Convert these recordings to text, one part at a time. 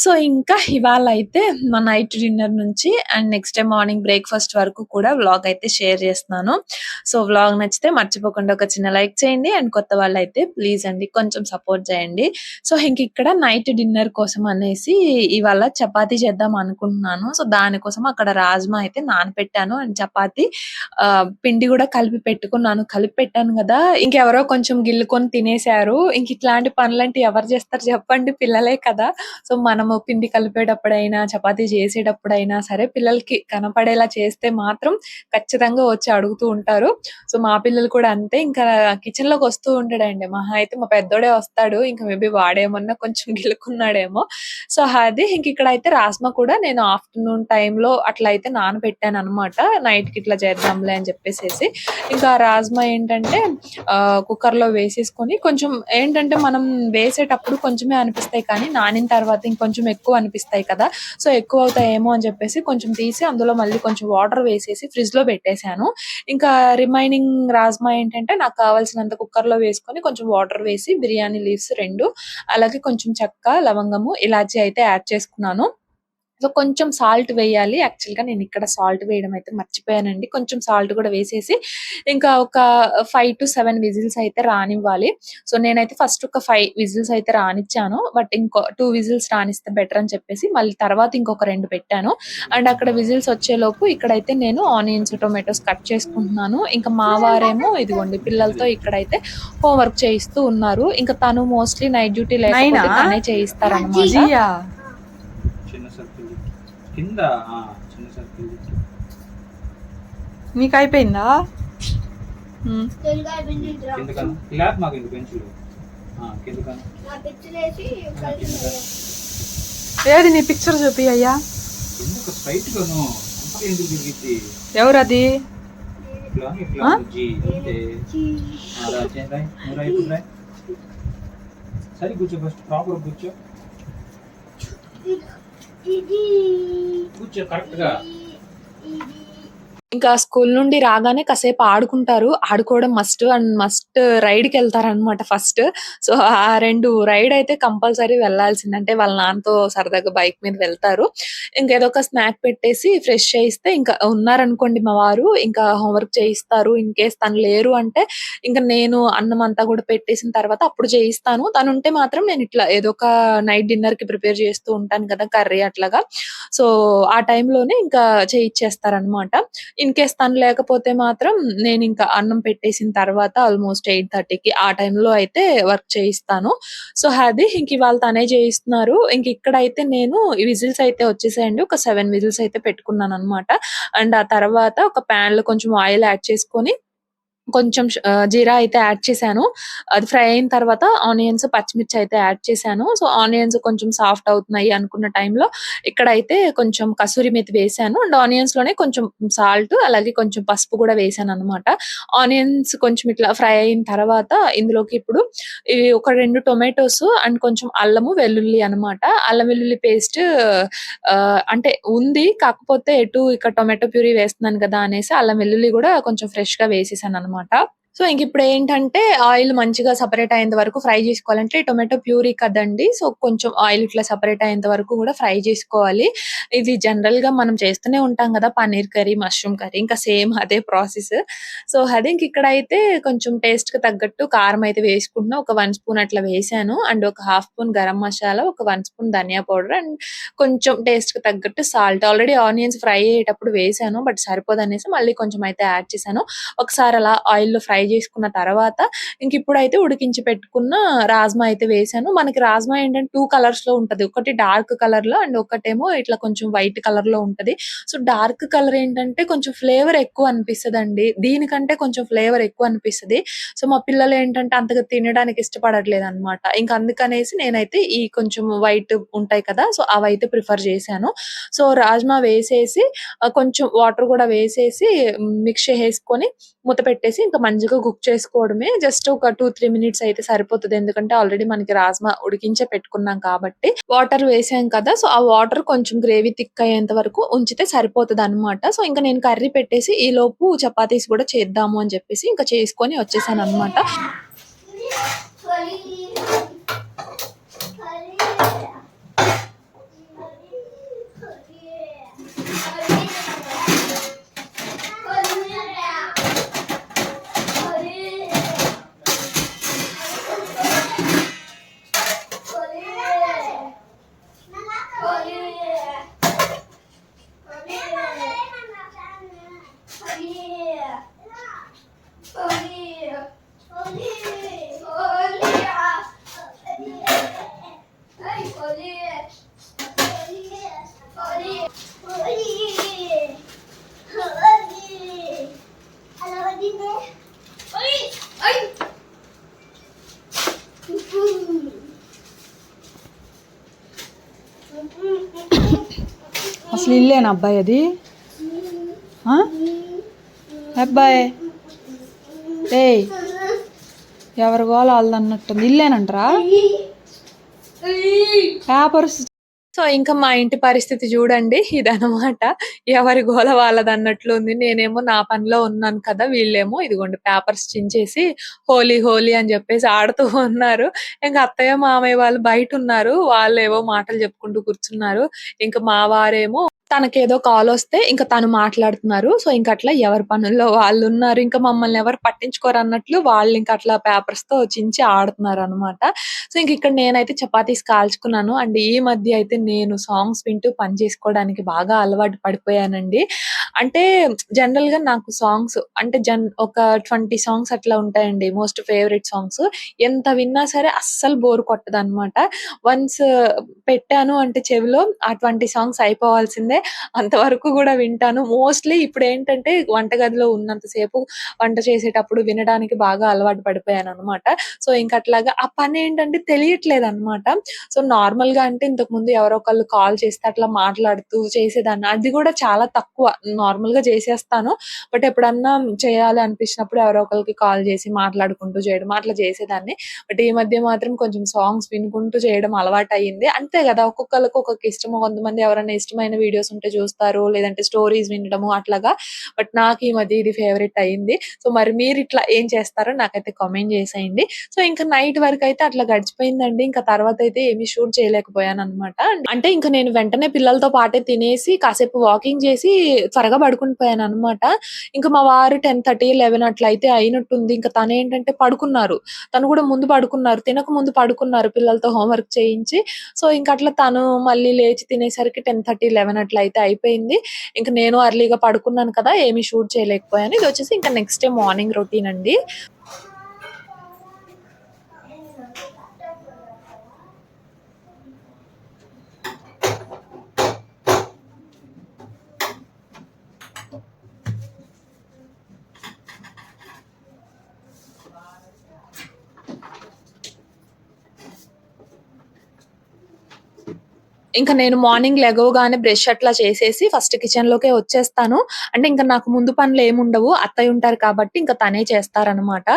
So ఇంకా ఇవాళ అయితే మా నైట్ డిన్నర్ నుంచి and next day morning breakfast వరకు కూడా వ్లాగ్ అయితే షేర్ చేస్తున్నాను. సో వ్లాగ్ నచ్చితే మర్చిపోకుండా ఒక చిన్న లైక్ చేయండి అండ్ కొత్త వాళ్ళు అయితే ప్లీజ్ అండి కొంచెం సపోర్ట్ చేయండి. సో ఇంక ఇక్కడ నైట్ డిన్నర్ కోసం అనేసి ఇవాళ చపాతీ చేద్దాం అనుకుంటున్నాను. సో దానికోసం అక్కడ రాజ్మా అయితే నానపెట్టాను అండ్ చపాతీ పిండి కూడా కలిపి పెట్టుకున్నాను. కలిపి పెట్టాను కదా ఇంకెవరో కొంచెం గిల్లుకొని తినేశారు. ఇంక ఇట్లాంటి పనులంటే ఎవరు చేస్తారు చెప్పండి పిల్లలే కదా. సో మనం మనము పిండి కలిపేటప్పుడైనా చపాతీ చేసేటప్పుడైనా సరే పిల్లలకి కనపడేలా చేస్తే మాత్రం ఖచ్చితంగా వచ్చి అడుగుతూ ఉంటారు. సో మా పిల్లలు కూడా అంతే. ఇంకా కిచెన్లోకి వస్తూ ఉంటాడండి. మహా అయితే మా పెద్దోడే వస్తాడు. ఇంకా మేబీ వాడేమన్నా కొంచెం గెలుకున్నాడేమో సో అది ఇంక ఇక్కడ అయితే రాస్మా కూడా నేను ఆఫ్టర్నూన్ టైంలో అట్లా అయితే నానబెట్టాను అనమాట నైట్కి ఇట్లా చేద్దాంలే అని చెప్పేసి ఇంకా రాజ్మా ఏంటంటే కుక్కర్లో వేసేసుకొని కొంచెం ఏంటంటే మనం వేసేటప్పుడు కొంచెమే అనిపిస్తాయి కానీ నానిన తర్వాత ఇంకొంచెం కొంచెం ఎక్కువ అనిపిస్తాయి కదా. సో ఎక్కువ అవుతాయేమో అని చెప్పేసి కొంచెం తీసి అందులో మళ్ళీ కొంచెం వాటర్ వేసేసి ఫ్రిడ్జ్లో పెట్టేశాను. ఇంకా రిమైనింగ్ రాజ్మా ఏంటంటే నాకు కావాల్సినంత కుక్కర్లో వేసుకొని కొంచెం వాటర్ వేసి బిర్యానీ లీవ్స్ రెండు అలాగే కొంచెం చెక్క లవంగము ఇలాచి అయితే యాడ్ చేసుకున్నాను. సో కొంచెం సాల్ట్ వేయాలి. యాక్చువల్గా నేను ఇక్కడ సాల్ట్ వేయడం అయితే మర్చిపోయానండి. కొంచెం సాల్ట్ కూడా వేసేసి ఇంకా ఒక ఫైవ్ టు సెవెన్ విజిల్స్ అయితే రానివ్వాలి. సో నేనైతే ఫస్ట్ ఒక ఫైవ్ విజిల్స్ అయితే రానిచ్చాను. బట్ ఇంకో టూ విజిల్స్ రానిస్తే బెటర్ అని చెప్పేసి మళ్ళీ తర్వాత ఇంకొక రెండు పెట్టాను. అండ్ అక్కడ విజిల్స్ వచ్చేలోపు ఇక్కడైతే నేను ఆనియన్స్ టొమాటోస్ కట్ చేసుకుంటున్నాను. ఇంకా మా వారేమో ఇదిగోండి పిల్లలతో ఇక్కడైతే హోంవర్క్ చేయిస్తూ ఉన్నారు. ఇంకా తను మోస్ట్లీ నైట్ డ్యూటీ లేకపోతే? తనే చేయిస్తారనమాట కింద ఆ, చిన్న సర్కిల్ నీకు అయిపోయిందా ల్యాబ్ మాకు ఇంక కను. ఏది నీ పిక్చర్ చూపి అయ్యా? ఎవరది. సరే కూర్చో ఫస్ట్ ప్రాపర్ కూర్చో. కూర్చో కరెక్ట్గా ఇంకా స్కూల్ నుండి రాగానే కాసేపు ఆడుకుంటారు. ఆడుకోవడం మస్ట్ అండ్ మస్ట్ రైడ్కి వెళ్తారు అనమాట ఫస్ట్ సో ఆ రెండు రైడ్ అయితే కంపల్సరీ వెళ్ళాల్సింది అంటే వాళ్ళ నాన్నతో సరదాగా బైక్ మీద వెళ్తారు. ఇంకా ఏదో ఒక స్నాక్ పెట్టేసి ఫ్రెష్ చేయిస్తే ఇంకా ఉన్నారనుకోండి మా వారు ఇంకా హోంవర్క్ చేయిస్తారు. ఇన్ కేస్ తను లేరు అంటే ఇంకా నేను అన్నం అంతా కూడా పెట్టేసిన తర్వాత అప్పుడు చేయిస్తాను. తను ఉంటే మాత్రం నేను ఇట్లా ఏదో ఒక నైట్ డిన్నర్కి ప్రిపేర్ చేస్తూ ఉంటాను కదా కర్రీ అట్లాగా. సో ఆ టైంలోనే ఇంకా చేయిచ్చేస్తారనమాట ఇన్ కేస్ తను లేకపోతే మాత్రం నేను ఇంకా అన్నం పెట్టేసిన తర్వాత ఆల్మోస్ట్ ఎయిట్ థర్టీకి ఆ టైంలో అయితే వర్క్ చేయిస్తాను. సో అది ఇంక ఇవాళ తనే చేయిస్తున్నారు. ఇంక ఇక్కడైతే నేను విజిల్స్ అయితే వచ్చేసాయండి. ఒక సెవెన్ విజిల్స్ అయితే పెట్టుకున్నాను అనమాట అండ్ ఆ తర్వాత ఒక ప్యాన్లో కొంచెం ఆయిల్ యాడ్ చేసుకొని కొంచెం జీరా అయితే యాడ్ చేశాను. అది ఫ్రై అయిన తర్వాత ఆనియన్స్ పచ్చిమిర్చి అయితే యాడ్ చేశాను. సో ఆనియన్స్ కొంచెం సాఫ్ట్ అవుతున్నాయి అనుకున్న టైంలో ఇక్కడైతే కొంచెం కసూరి మెతి వేసాను అండ్ ఆనియన్స్లోనే కొంచెం సాల్ట్ అలాగే కొంచెం పసుపు కూడా వేసాను అనమాట ఆనియన్స్ కొంచెం ఇట్లా ఫ్రై అయిన తర్వాత ఇందులోకి ఇప్పుడు ఇవి ఒక రెండు టొమాటోస్ అండ్ కొంచెం అల్లము వెల్లుల్లి అన్నమాట. అల్లం వెల్లుల్లి పేస్ట్ అంటే ఉంది. కాకపోతే ఎటు ఇక్కడ టొమాటో ప్యూరీ వేస్తున్నాను కదా అనేసి అల్లం వెల్లుల్లి కూడా కొంచెం ఫ్రెష్గా వేసేసాను అనమాట అనమాట సో ఇంక ఇప్పుడు ఏంటంటే ఆయిల్ మంచిగా సపరేట్ అయ్యేంత వరకు ఫ్రై చేసుకోవాలంటే టొమాటో ప్యూరీ కదండి. సో కొంచెం ఆయిల్ ఇట్లా సపరేట్ అయ్యేంత వరకు కూడా ఫ్రై చేసుకోవాలి. ఇది జనరల్గా మనం చేస్తూనే ఉంటాం కదా పన్నీర్ కర్రీ మష్రూమ్ కర్రీ ఇంకా సేమ్ అదే ప్రాసెస్. సో అదే ఇంక ఇక్కడ అయితే కొంచెం టేస్ట్కి తగ్గట్టు కారం అయితే వేసుకుంటున్నా. ఒక వన్ స్పూన్ అట్లా వేసాను. అండ్ ఒక హాఫ్ స్పూన్ గరం మసాలా ఒక one spoon dhaniya powder and కొంచెం టేస్ట్కి తగ్గట్టు సాల్ట్ ఆల్రెడీ ఆనియన్స్ ఫ్రై అయ్యేటప్పుడు వేసాను బట్ సరిపోదనేసి మళ్ళీ కొంచెం అయితే యాడ్ చేశాను. ఒకసారి అలా ఆయిల్ ఫ్రై ఫ్రై చేసుకున్న తర్వాత ఇంక ఇప్పుడైతే ఉడికించి పెట్టుకున్న రాజ్మా అయితే వేసాను. మనకి రాజ్మా ఏంటంటే టూ కలర్స్లో ఉంటది. ఒకటి డార్క్ కలర్లో అండ్ ఒకటేమో ఇట్లా కొంచెం వైట్ కలర్లో ఉంటది. సో డార్క్ కలర్ ఏంటంటే కొంచెం ఫ్లేవర్ ఎక్కువ అనిపిస్తుంది అండి దీనికంటే కొంచెం ఫ్లేవర్ ఎక్కువ అనిపిస్తుంది. సో మా పిల్లలు ఏంటంటే అంతగా తినడానికి ఇష్టపడట్లేదు అనమాట ఇంకా అందుకనేసి నేనైతే ఈ కొంచెం వైట్ ఉంటాయి కదా సో అవైతే ప్రిఫర్ చేశాను. సో రాజ్మా వేసేసి కొంచెం వాటర్ కూడా వేసేసి మిక్స్ చేసుకొని మూత పెట్టేసి ఇంకా మంచిగా గా కుక్ చేసుకోవడమే జస్ట్ ఒక టూ త్రీ మినిట్స్ అయితే సరిపోతుంది. ఎందుకంటే ఆల్రెడీ మనకి రాజ్మా ఉడికించే పెట్టుకున్నాం కాబట్టి వాటర్ వేసాం కదా సో ఆ వాటర్ కొంచెం గ్రేవీ థిక్ అయ్యేంత వరకు ఉంచితే సరిపోతుంది అనమాట సో ఇంకా నేను కర్రీ పెట్టేసి ఈ లోపు చపాతీస్ కూడా చేద్దాము అని చెప్పేసి ఇంకా చేసుకొని వచ్చేసాను అనమాట అసలు ఇల్లేనా అబ్బాయి అది? అబ్బాయి. ఏయ్ ఎవరి గోల వాళ్ళది అన్నట్టుంది ఇల్లేనంటరా పేపర్స్ సో ఇంకా మా ఇంటి పరిస్థితి చూడండి ఇదనమాట ఎవరి గోల వాళ్ళది అన్నట్లు ఉంది. నేనేమో నా పనిలో ఉన్నాను కదా వీళ్ళేమో ఇదిగోండి పేపర్స్ చించేసి హోలీ హోలీ అని చెప్పేసి ఆడుతూ ఉన్నారు. ఇంకా అత్తయ్య మామయ్య వాళ్ళు బయట ఉన్నారు. వాళ్ళు ఏవో మాటలు చెప్పుకుంటూ కూర్చున్నారు. ఇంకా మా వారేమో తనకేదో కాల్ వస్తే ఇంకా తను మాట్లాడుతున్నారు. సో ఇంకా అట్లా ఎవరి పనుల్లో వాళ్ళు ఉన్నారు ఇంకా మమ్మల్ని ఎవరు పట్టించుకోరు అన్నట్లు వాళ్ళు ఇంకా అట్లా పేపర్స్తో చించి ఆడుతున్నారు అనమాట సో ఇంక ఇక్కడ నేనైతే చపాతీస్ కాల్చుకున్నాను. అండ్ ఈ మధ్య అయితే నేను సాంగ్స్ వింటూ పని చేసుకోవడానికి బాగా అలవాటు పడిపోయానండి. అంటే జనరల్గా నాకు సాంగ్స్ అంటే జన్ ఒక ట్వంటీ సాంగ్స్ అట్లా ఉంటాయండి మోస్ట్ ఫేవరెట్ సాంగ్స్ ఎంత విన్నా సరే అస్సలు బోర్ కొట్టదు అనమాట వన్స్ పెట్టాను అంటే చెవిలో ఆ ట్వంటీ సాంగ్స్ అయిపోవాల్సిందే. అంతవరకు కూడా వింటాను. మోస్ట్లీ ఇప్పుడు ఏంటంటే వంటగదిలో ఉన్నంత సేపు వంట చేసేటప్పుడు వినడానికి బాగా అలవాటు పడిపోయాను అనమాట సో ఇంకా అట్లాగా ఆ పని ఏంటంటే తెలియట్లేదు అనమాట సో నార్మల్గా అంటే ఇంతకు ముందు ఎవరో ఒకళ్ళు కాల్ చేస్తే అట్లా మాట్లాడుతూ చేసేదాన్ని. అది కూడా చాలా తక్కువ. నార్మల్గా చేసేస్తాను. బట్ ఎప్పుడన్నా చేయాలి అనిపించినప్పుడు ఎవరో ఒకరికి కాల్ చేసి మాట్లాడుకుంటూ చేయడం అట్లా చేసేదాన్ని. బట్ ఈ మధ్య మాత్రం కొంచెం సాంగ్స్ వినుకుంటూ చేయడం అలవాటు అయ్యింది అంతే కదా ఒక్కొక్కరికి ఒక్కొక్క ఇష్టము. కొంతమంది ఎవరైనా ఇష్టమైన వీడియోస్ ఉంటే చూస్తారు లేదంటే స్టోరీస్ వినడము అట్లాగా. బట్ నాకు ఈ మధ్య ఇది ఫేవరెట్ అయ్యింది. సో మరి మీరు ఇట్లా ఏం చేస్తారో నాకైతే కామెంట్ చేసేయండి. సో ఇంకా నైట్ వరకు అయితే అట్లా గడిచిపోయిందండి. ఇంకా తర్వాత అయితే ఏమీ షూట్ చేయలేకపోయాను అనమాట అంటే ఇంకా నేను వెంటనే పిల్లలతో పాటే తినేసి కాసేపు వాకింగ్ చేసి త్వరగా పడుకుని పోయాను అనమాట ఇంకా మా వారు టెన్ థర్టీ లెవెన్ అట్లా అయితే అయినట్టుంది. ఇంకా తను ఏంటంటే పడుకున్నారు. తను కూడా ముందు పడుకున్నారు. తినక ముందు పడుకున్నారు పిల్లలతో హోంవర్క్ చేయించి. సో ఇంకా అట్లా తను మళ్ళీ లేచి తినేసరికి టెన్ థర్టీ లెవెన్ అట్లా అయితే అయిపోయింది. ఇంకా నేను అర్లీగా పడుకున్నాను కదా ఏమీ షూట్ చేయలేకపోయాను. ఇది వచ్చేసి ఇంకా నెక్స్ట్ డే మార్నింగ్ రొటీన్ అండి. ఇంకా నేను మార్నింగ్ లెగవగానే బ్రష్ అట్లా చేసేసి ఫస్ట్ కిచెన్ లోకే వచ్చేస్తాను. అంటే ఇంకా నాకు ముందు పనులు ఏమి ఉండవు అత్తయ్య ఉంటారు కాబట్టి ఇంకా తనే చేస్తారనమాట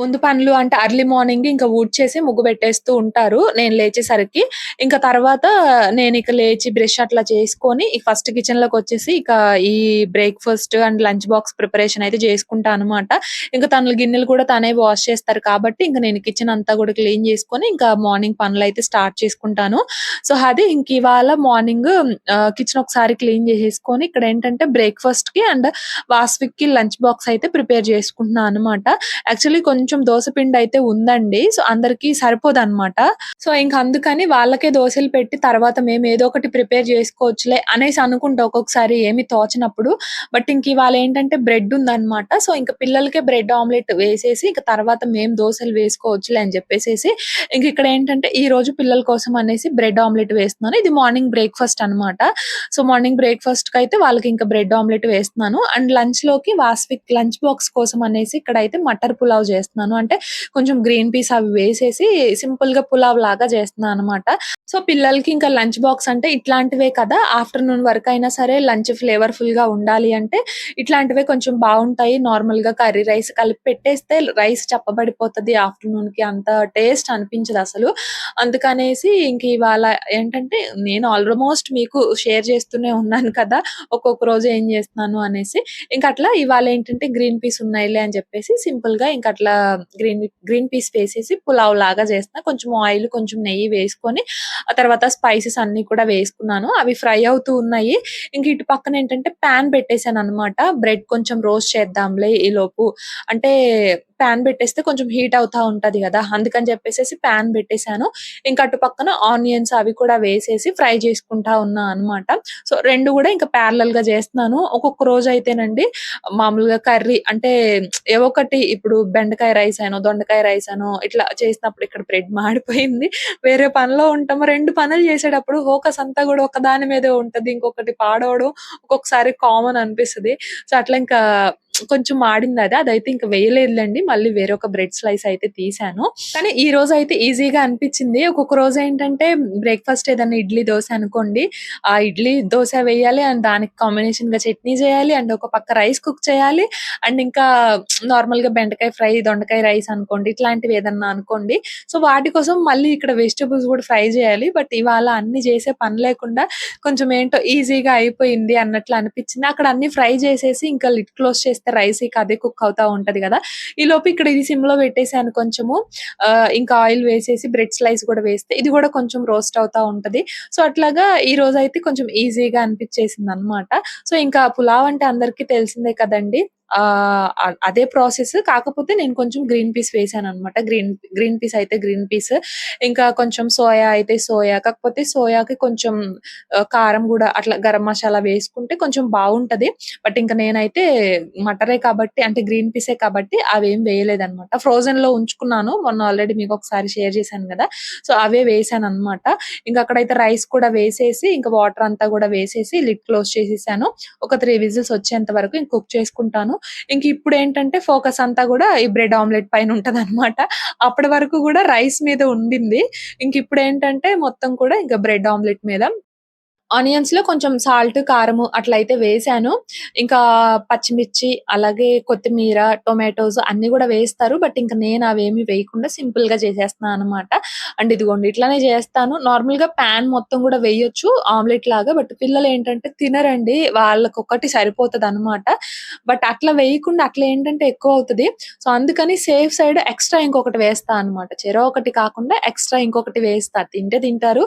ముందు పనులు అంటే అర్లీ మార్నింగ్ ఇంకా ఊడ్చేసి ముగ్గు పెట్టేస్తూ ఉంటారు. నేను లేచేసరికి ఇంకా తర్వాత నేను ఇక లేచి బ్రష్ అట్లా చేసుకొని ఫస్ట్ కిచెన్లోకి వచ్చేసి ఇక ఈ breakfast and lunch box preparation అయితే చేసుకుంటా అనమాట ఇంకా తన గిన్నెలు కూడా తనే వాష్ చేస్తారు కాబట్టి ఇంకా నేను కిచెన్ అంతా కూడా క్లీన్ చేసుకొని ఇంకా మార్నింగ్ పనులు అయితే స్టార్ట్ చేసుకుంటాను. సో అది ఇంక ఇవాళ మార్నింగ్ కిచెన్ ఒకసారి క్లీన్ చేసేసుకొని ఇక్కడ ఏంటంటే బ్రేక్ఫాస్ట్కి అండ్ వాస్విక్కి లంచ్ బాక్స్ అయితే ప్రిపేర్ చేసుకుంటున్నాను అనమాట యాక్చువల్లీ కొంచెం కొంచెం దోస పిండి అయితే ఉందండి. సో, అందరికి సరిపోదు అనమాట సో, ఇంక అందుకని వాళ్ళకే దోశలు పెట్టి తర్వాత మేము ఏదో ఒకటి ప్రిపేర్ చేసుకోవచ్చులే అనేసి అనుకుంటా ఒక్కొక్కసారి ఏమి తోచినప్పుడు బట్ ఇంక ఇవాళ ఏంటంటే బ్రెడ్ ఉందనమాట. సో, ఇంక పిల్లలకే బ్రెడ్ ఆమ్లెట్ వేసేసి ఇంక తర్వాత మేము దోసలు వేసుకోవచ్చులే అని చెప్పేసేసి ఇంక ఇక్కడ ఏంటంటే ఈ రోజు పిల్లల కోసం అనేసి బ్రెడ్ ఆమ్లెట్ వేస్తున్నాను. ఇది మార్నింగ్ బ్రేక్‌ఫాస్ట్ అనమాట. సో, మార్నింగ్ బ్రేక్‌ఫాస్ట్‌కైతే వాళ్ళకి ఇంకా బ్రెడ్ ఆమ్లెట్ వేస్తున్నాను. అండ్ లంచ్లోకి వాస్విక్ లంచ్ బాక్స్ కోసం అనేసి ఇక్కడ అయితే మటర్ పులావ్ చేస్తున్నాను. అంటే కొంచెం గ్రీన్ పీస్ అవి వేసేసి సింపుల్గా పులావ్ లాగా చేస్తున్నా అనమాట. సో, పిల్లలకి ఇంకా లంచ్ బాక్స్ అంటే ఇట్లాంటివే కదా! ఆఫ్టర్‌నూన్ వరకైనా సరే లంచ్ ఫ్లేవర్‌ఫుల్‌గా ఉండాలి అంటే ఇట్లాంటివే కొంచెం బాగుంటాయి నార్మల్గా కర్రీ రైస్ కలిపి పెట్టేస్తే రైస్ చెప్పబడిపోతది ఆఫ్టర్నూన్కి అంత టేస్ట్ అనిపించదు అసలు అందుకనేసి ఇంక ఇవాళ ఏంటంటే నేను ఆల్‌మోస్ట్ మీకు షేర్ చేస్తూనే ఉన్నాను కదా! ఒక్కొక్క రోజు ఏం చేస్తున్నాను అనేసి. ఇంకా అట్లా ఇవాళ ఏంటంటే గ్రీన్ పీస్ ఉన్నాయిలే అని చెప్పేసి సింపుల్గా ఇంకా అట్లా గ్రీన్ గ్రీన్ పీస్ వేసేసి పులావ్ లాగా చేస్తున్నా. కొంచెం ఆయిల్, కొంచెం నెయ్యి వేసుకొని ఆ తర్వాత స్పైసెస్ అన్ని కూడా వేసుకున్నాను. అవి ఫ్రై అవుతూ ఉన్నాయి. ఇంక ఇటు పక్కన ఏంటంటే పాన్ పెట్టేసాననమాట. బ్రెడ్ కొంచెం రోస్ట్ చేద్దాంలే ఈలోపు అంటే పాన్ పెట్టేస్తే కొంచెం హీట్ అవుతా ఉంటది కదా అందుకని చెప్పేసి పాన్ పెట్టేసాను. ఇంకా అటు పక్కన ఆనియన్స్ అవి కూడా వేసేసి ఫ్రై చేసుకుంటా ఉన్నా అనమాట. సో, రెండు కూడా ఇంకా ప్యారలెల్‌గా చేస్తున్నాను. ఒక్కొక్క రోజు అయితేనండి మామూలుగా కర్రీ అంటే ఏవో ఒకటి ఇప్పుడు బెండకాయ రైస్ అనో, దొండకాయ రైస్ అనో ఇట్లా చేసినప్పుడు ఇక్కడ బ్రెడ్ మాడిపోయింది. వేరే పనిలో ఉంటాము. రెండు పనులు చేసేటప్పుడు ఫోకస్ అంతా కూడా ఒక దాని మీదే ఉంటది. ఇంకొకటి పాడవడం ఒక్కొక్కసారి కామన్ అనిపిస్తుంది సో, అట్లా ఇంకా కొంచెం ఆడింది అది అదైతే ఇంకా వేయలేదులేండి మళ్ళీ వేరొక బ్రెడ్ స్లైస్ అయితే తీశాను. కానీ ఈ రోజు అయితే ఈజీగా అనిపించింది ఒక్కొక్క రోజు ఏంటంటే బ్రేక్‌ఫాస్ట్ ఏదైనా ఇడ్లీ, దోశ అనుకోండి. ఆ ఇడ్లీ, దోశ వేయాలి అండ్ దానికి కాంబినేషన్గా చట్నీ చేయాలి. అండ్ ఒక పక్క రైస్ కుక్ చేయాలి. అండ్ ఇంకా నార్మల్గా బెండకాయ ఫ్రై, దొండకాయ రైస్ అనుకోండి. ఇట్లాంటివి ఏదన్నా అనుకోండి. సో, వాటి కోసం మళ్ళీ ఇక్కడ వెజిటబుల్స్ కూడా ఫ్రై చేయాలి. బట్ ఇవాళ అన్ని చేసే పని లేకుండా కొంచెం ఏంటో ఈజీగా అయిపోయింది అన్నట్లు అనిపించింది అక్కడ అన్ని ఫ్రై చేసేసి ఇంకా లిడ్ క్లోజ్ చేస్తే రైస్ ఇక అదే కుక్ అవుతా ఉంటది కదా ఈ లోపు ఇక్కడ ఇది సిమ్లో పెట్టేసాను కొంచెము. ఇంకా ఆయిల్ వేసేసి బ్రెడ్ స్లైస్ కూడా వేస్తే ఇది కూడా కొంచెం రోస్ట్ అవుతా ఉంటది. సో, అట్లాగా ఈ రోజు అయితే కొంచెం ఈజీగా అనిపిచ్చేసిందనమాట. సో, ఇంకా పులావ్ అంటే అందరికీ తెలిసిందే కదండీ! అదే ప్రాసెస్ కాకపోతే నేను కొంచెం గ్రీన్ పీస్ వేసాను అనమాట గ్రీన్ గ్రీన్ పీస్ అయితే గ్రీన్ పీస్. ఇంకా కొంచెం సోయా అయితే సోయా. కాకపోతే సోయాకి కొంచెం కారం కూడా అట్లా గరం మసాలా వేసుకుంటే కొంచెం బాగుంటది బట్ ఇంకా నేనైతే మటరే కాబట్టి అంటే గ్రీన్ పీసే కాబట్టి అవేం వేయలేదనమాట. ఫ్రోజెన్‌లో ఉంచుకున్నాను. మొన్న ఆల్రెడీ మీకు ఒకసారి షేర్ చేశాను కదా సో, అవే వేసాను అనమాట ఇంకా అక్కడైతే రైస్ కూడా వేసేసి ఇంకా వాటర్ అంతా కూడా వేసేసి లిడ్ క్లోజ్ చేసేసాను. ఒక త్రీ విజిల్స్ వచ్చేంత వరకు ఇంక కుక్ చేసుకుంటాను. ఇంక ఇప్పుడేంటంటే ఫోకస్ అంతా కూడా ఈ బ్రెడ్ ఆమ్లెట్ పైన ఉంటదనమాట. అప్పటి వరకు కూడా రైస్ మీద ఉండింది. ఇంకా ఇప్పుడు ఏంటంటే మొత్తం కూడా ఇంకా బ్రెడ్ ఆమ్లెట్ మీద ఆనియన్స్లో కొంచెం సాల్ట్, కారము అట్లయితే వేసాను ఇంకా పచ్చిమిర్చి, అలాగే కొత్తిమీర, టొమాటోస్ అన్ని కూడా వేస్తారు. బట్ ఇంకా నేను అవేమి వేయకుండా సింపుల్గా చేసేస్తున్నాను అనమాట. అండ్ ఇదిగోండి ఇట్లానే చేస్తాను. నార్మల్గా పాన్ మొత్తం కూడా వేయొచ్చు ఆమ్లెట్ లాగా. బట్ పిల్లలు ఏంటంటే తినరండి. వాళ్ళకొక్కటి సరిపోతదనమాట. బట్ అట్లా వేయకుండా అట్లా ఏంటంటే ఎక్కువ అవుతుంది సో, అందుకని సేఫ్ సైడ్ ఎక్స్‌ట్రా ఇంకొకటి వేస్తా అనమాట. చెరో ఒకటి కాకుండా ఎక్స్‌ట్రా ఇంకొకటి వేస్తా. తింటే తింటారు.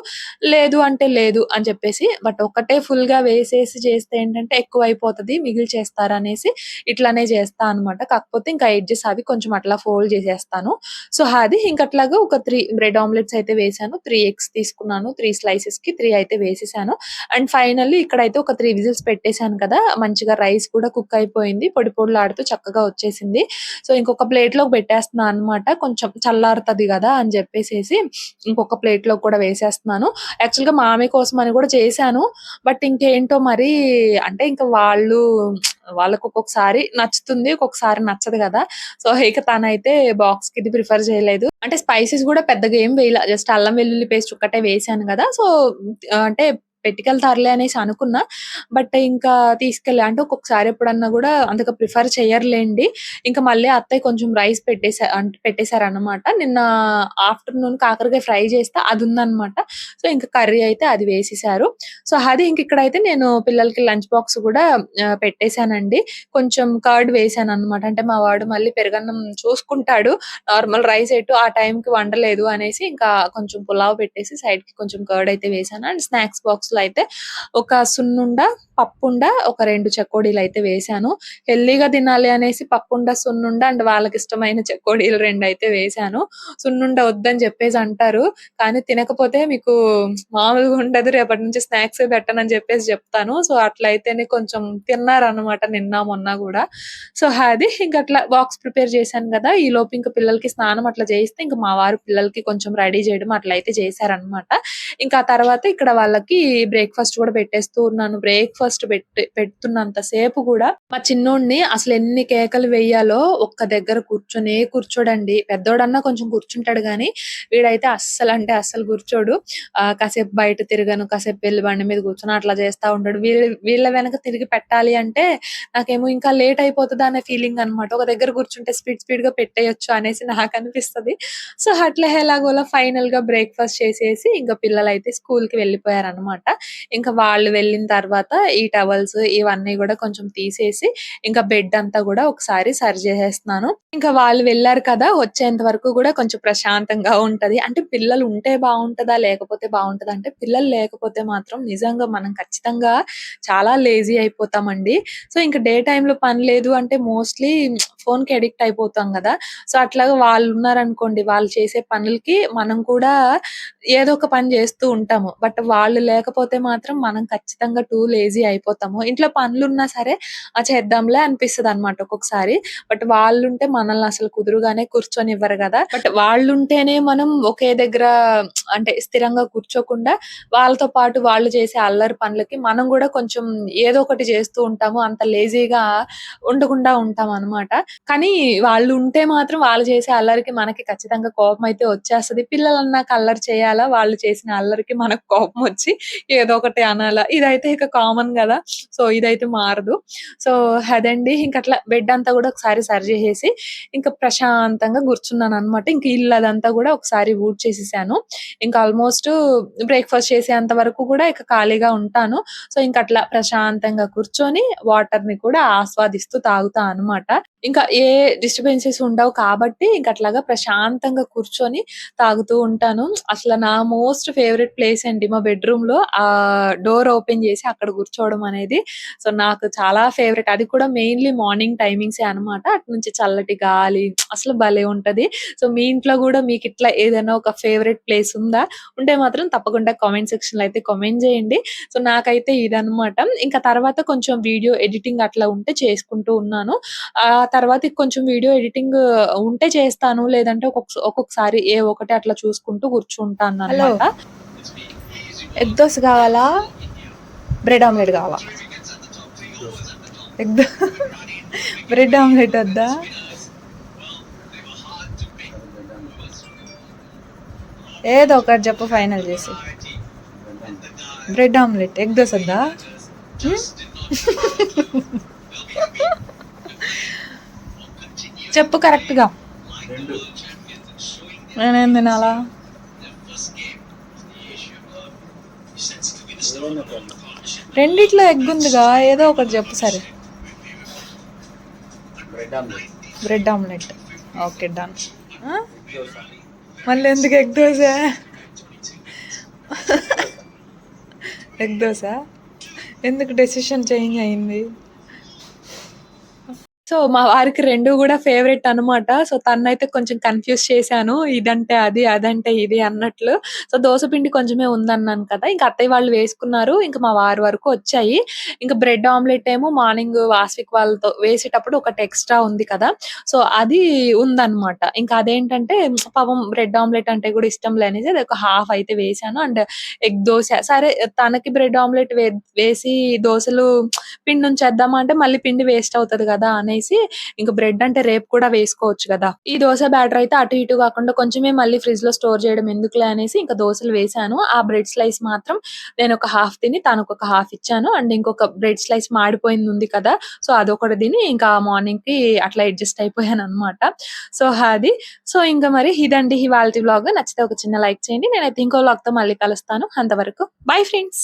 లేదు అంటే లేదు అని చెప్పేసి. బట్ ఒక్కటే ఫుల్‌గా వేసేసి చేస్తే ఏంటంటే ఎక్కువ అయిపోతది మిగిలి చేస్తారనేసి ఇట్లానే చేస్తా అనమాట. కాకపోతే ఇంకా ఎడ్జెస్ అవి కొంచెం అట్లా ఫోల్డ్ చేసేస్తాను. సో, అది ఇంకట్లాగా ఒక త్రీ బ్రెడ్ ఆమ్లెట్స్ అయితే వేసాను త్రీ ఎగ్స్ తీసుకున్నాను. త్రీ స్లైసెస్కి త్రీ అయితే వేసేసాను. అండ్ ఫైనల్లీ ఇక్కడైతే ఒక త్రీ విజిల్స్ పెట్టేశాను కదా! మంచిగా రైస్ కూడా కుక్ అయిపోయింది. పొడి పొడిలాడుతూ చక్కగా వచ్చేసింది. సో, ఇంకొక ప్లేట్లో పెట్టేస్తున్నాను అనమాట. కొంచెం చల్లారుతుంది కదా అని చెప్పేసేసి ఇంకొక ప్లేట్లో కూడా వేసేస్తున్నాను. యాక్చువల్‌గా మామయ్య అని కూడా చేశాను. బట్ ఇంకేంటో మరి అంటే ఇంకా వాళ్ళు వాళ్ళకు ఒక్కొక్కసారి నచ్చుతుంది. ఒక్కొక్కసారి నచ్చదు కదా సో, ఇక తనైతే బాక్స్‌కి ఇది ప్రిఫర్ చేయలేదు. అంటే స్పైసెస్ కూడా పెద్దగా ఏం వేయలే జస్ట్ అల్లం వెల్లుల్లి పేస్ట్ ఒక్కటే వేసాను కదా సో, అంటే పెట్టుకెళ్తారులే అనేసి అనుకున్నా. బట్ ఇంకా తీసుకెళ్ళి అంటే ఒక్కొక్కసారి ఎప్పుడన్నా కూడా అంతగా ప్రిఫర్ చేయర్లేండి ఇంకా మళ్ళీ అత్తయ్య కొంచెం రైస్ పెట్టేసా అంటే పెట్టేశారనమాట నిన్న ఆఫ్టర్‌నూన్ కాకరకాయ ఫ్రై చేస్తే అది అదుందనమాట. సో, ఇంకా కర్రీ అయితే అది వేసేసారు. సో, అది ఇంక ఇక్కడైతే నేను పిల్లలకి లంచ్ బాక్స్ కూడా పెట్టేశానండి కొంచెం కర్డ్ వేశాననమాట. అంటే మా వాడు మళ్ళీ పెరగన్నం చూసుకుంటాడు. నార్మల్ రైస్ ఎటు ఆ టైంకి వండలేదు అనేసి ఇంకా కొంచెం పులావ్ పెట్టేసి సైడ్‌కి కొంచెం కర్డ్ అయితే వేశాను. అండ్ స్నాక్స్ బాక్స్ లో అయితే ఒక సున్నుండ పప్పుండ ఒక రెండు చెకోడీలు అయితే వేశాను. హెల్దీగా తినాలి అనేసి పప్పుండ సున్నుండ అండ్ వాళ్ళకి ఇష్టమైన చెక్కోడీలు రెండు అయితే వేశాను. సున్నుండ వద్దని చెప్పేసి అంటారు. కానీ తినకపోతే మీకు మామూలుగా ఉండదు. రేపటి నుంచి స్నాక్స్ పెట్టనని చెప్పేసి చెప్తాను. సో అట్లయితేనే కొంచెం తిన్నారన్నమాట నిన్న మొన్న కూడా. సో అది ఇంకా అట్లా బాక్స్ ప్రిపేర్ చేశాను కదా. ఈ లోపు ఇంకా పిల్లలకి స్నానం అట్లా చేయిస్తే ఇంకా మా వారు పిల్లలకి కొంచెం రెడీ చేయడం అట్లయితే చేశారనమాట ఇంకా తర్వాత ఇక్కడ వాళ్ళకి బ్రేక్ఫాస్ట్ కూడా పెట్టేస్తూ ఉన్నాను. బ్రేక్ఫాస్ట్ ఫస్ట్ పెట్టి పెడుతున్నంత సేపు కూడా మా చిన్నోడిని అసలు ఎన్ని కేకలు వేయాలో ఒక్క దగ్గర కూర్చొనే కూర్చోడండి. పెద్దోడన్నా కొంచెం కూర్చుంటాడు కానీ వీడైతే అస్సలు అంటే అస్సలు కూర్చోడు. ఆ కాసేపు బయట తిరగను కాసేపు వెళ్ళి బండి మీద కూర్చొని అట్లా చేస్తా ఉంటాడు. వీళ్ళ వీళ్ళ వెనక తిరిగి పెట్టాలి అంటే నాకేమో ఇంకా లేట్ అయిపోతుంది అనే ఫీలింగ్ అన్నమాట. ఒక దగ్గర కూర్చుంటే స్పీడ్ స్పీడ్గా పెట్టేయొచ్చు అనేసి నాకు అనిపిస్తది. సో అట్లా ఎలాగోలా ఫైనల్గా బ్రేక్ఫాస్ట్ చేసేసి ఇంకా పిల్లలు అయితే స్కూల్కి వెళ్ళిపోయారనమాట ఇంకా వాళ్ళు వెళ్ళిన తర్వాత ఈ టవల్స్ ఇవన్నీ కూడా కొంచెం తీసేసి ఇంకా బెడ్ అంతా కూడా ఒకసారి సరి చేసేస్తున్నాను. ఇంకా వాళ్ళు వెళ్ళారు కదా వచ్చేంత వరకు కూడా కొంచెం ప్రశాంతంగా ఉంటది. అంటే పిల్లలు ఉంటే బాగుంటదా లేకపోతే బాగుంటదా? అంటే పిల్లలు లేకపోతే మాత్రం నిజంగా మనం ఖచ్చితంగా చాలా లేజీ అయిపోతామండి. సో ఇంకా డే లో పని లేదు అంటే మోస్ట్లీ ఫోన్కి అడిక్ట్ అయిపోతాం కదా. సో అట్లాగా వాళ్ళు ఉన్నారనుకోండి వాళ్ళు చేసే పనులకి మనం కూడా ఏదో ఒక పని చేస్తూ ఉంటాము. బట్ వాళ్ళు లేకపోతే మాత్రం మనం ఖచ్చితంగా టూ లేజీ అయిపోతాము. ఇంట్లో పనులు ఉన్నా సరే ఆ చేద్దాంలే అనిపిస్తుంది అనమాట ఒక్కొక్కసారి. బట్ వాళ్ళు ఉంటే మనల్ని అసలు కుదురుగానే కూర్చొని ఇవ్వరు కదా. బట్ వాళ్ళు ఉంటేనే మనం ఒకే దగ్గర అంటే స్థిరంగా కూర్చోకుండా వాళ్ళతో పాటు వాళ్ళు చేసే అల్లరి పనులకి మనం కూడా కొంచెం ఏదో ఒకటి చేస్తూ ఉంటాము. అంత లేజీగా ఉండకుండా ఉంటాం అన్నమాట కానీ వాళ్ళు ఉంటే మాత్రం వాళ్ళు చేసే అల్లరికి మనకి ఖచ్చితంగా కోపం అయితే వచ్చేస్తది. పిల్లలన్నా అల్లరి చేయాలా? వాళ్ళు చేసిన అల్లరికి మనకు కోపం వచ్చి ఏదో ఒకటి అనాలా? ఇదైతే ఇక కామన్ కదా. సో ఇదైతే మారదు. సో అదండి. ఇంక అట్లా బెడ్ అంతా కూడా ఒకసారి సరి చేసేసి ఇంకా ప్రశాంతంగా కూర్చున్నాను అనమాట ఇంక ఇల్లు అదంతా కూడా ఒకసారి ఊడ్ చేసేసాను ఇంకా ఆల్మోస్ట్ బ్రేక్ఫాస్ట్ చేసేంత వరకు కూడా ఇక ఖాళీగా ఉంటాను. సో ఇంక అట్లా ప్రశాంతంగా కూర్చొని వాటర్ని కూడా ఆస్వాదిస్తూ తాగుతా అనమాట ఇంకా ఏ డిస్టర్బెన్సెస్ ఉండవు కాబట్టి ఇంక అట్లాగా ప్రశాంతంగా కూర్చొని తాగుతూ ఉంటాను. అసలు నా మోస్ట్ ఫేవరెట్ ప్లేస్ అండి మా బెడ్రూమ్లో ఆ డోర్ ఓపెన్ చేసి అక్కడ కూర్చోవడం అనేది. సో నాకు చాలా ఫేవరెట్ అది కూడా మెయిన్లీ మార్నింగ్ టైమింగ్స్ అన్నమాట. అటు నుంచి చల్లటి గాలి అసలు భలే ఉంటది. సో మీ ఇంట్లో కూడా మీకు ఇట్లా ఏదైనా ఒక ఫేవరెట్ ప్లేస్ ఉందా? ఉంటే మాత్రం తప్పకుండా కామెంట్ సెక్షన్లో అయితే కామెంట్ చేయండి. సో నాకైతే ఇదనమాట ఇంకా తర్వాత కొంచెం వీడియో ఎడిటింగ్ అట్లా ఉంటే చేసుకుంటూ ఉన్నాను. ఆ తర్వాత కొంచెం వీడియో ఎడిటింగ్ ఉంటే చేస్తాను. లేదంటే ఒక్కొక్క ఒక్కొక్కసారి ఏ ఒకటి అట్లా చూసుకుంటూ కూర్చుంటాను ఎగ్ దోశ కావాలా? బ్రెడ్ ఆమ్లెట్ కావాలా? ఎగ్ బ్రెడ్ ఆమ్లెట్ వద్దా? ఏదో ఒకటి చెప్పు ఫైనల్ చేసి. Bread omelette. ఎగ్ దోశ వద్దా? చెప్పు కరెక్ట్గా. నేనేం తినాలా. రెండిట్లో ఎగ్ ఉందిగా ఏదో ఒకటి చెప్పు సరే. Bread omelette. Okay done. మళ్ళీ ఎందుకు ఎగ్ దోశ? ఎగ్ దోశ? ఎందుకు డెసిషన్ చేంజ్ అయింది? సో మా వారికి రెండు కూడా ఫేవరెట్ అనమాట సో తనైతే కొంచెం కన్ఫ్యూజ్ చేశాను. ఇదంటే అది అదంటే ఇది అన్నట్లు. సో దోశ పిండి కొంచెమే ఉందన్నాను కదా. ఇంకా అత్తయ్య వాళ్ళు వేసుకున్నారు. ఇంకా మా వారి వరకు వచ్చాయి. ఇంకా బ్రెడ్ ఆమ్లెట్ ఏమో మార్నింగ్ వాస్విక్ వాళ్ళతో వేసేటప్పుడు ఒకటి ఎక్స్ట్రా ఉంది కదా. సో అది ఉందన్నమాట. ఇంకా అదేంటంటే పాపం బ్రెడ్ ఆమ్లెట్ అంటే కూడా ఇష్టం లేనిది అది ఒక హాఫ్ అయితే వేసాను అండ్ ఎగ్ దోశ. సరే తనకి బ్రెడ్ ఆమ్లెట్ వే వేసి దోశలు పిండి ఉంచేద్దామా అంటే మళ్ళీ పిండి వేస్ట్ అవుతది కదా అని అనేసి ఇంకా బ్రెడ్ అంటే రేపు కూడా వేసుకోవచ్చు కదా. ఈ దోశ బ్యాటర్ అయితే అటు ఇటు కాకుండా కొంచెమే మళ్ళీ ఫ్రిడ్జ్లో స్టోర్ చేయడం ఎందుకులే అనేసి ఇంకా దోశలు వేసాను. ఆ బ్రెడ్ స్లైస్ మాత్రం నేను ఒక హాఫ్ తిని తనకు ఒక హాఫ్ ఇచ్చాను. అండ్ ఇంకొక బ్రెడ్ స్లైస్ మాడిపోయింది ఉంది కదా సో అదొకటి తిని ఇంకా మార్నింగ్కి అట్లా అడ్జస్ట్ అయిపోయాను అనమాట సో అది. సో ఇంకా మరి ఇదండి ఇవాళ వ్లాగ్ నచ్చితే ఒక చిన్న లైక్ చేయండి. నేనైతే ఇంకో vlog తో మళ్ళీ కలుస్తాను. అంతవరకు బై ఫ్రెండ్స్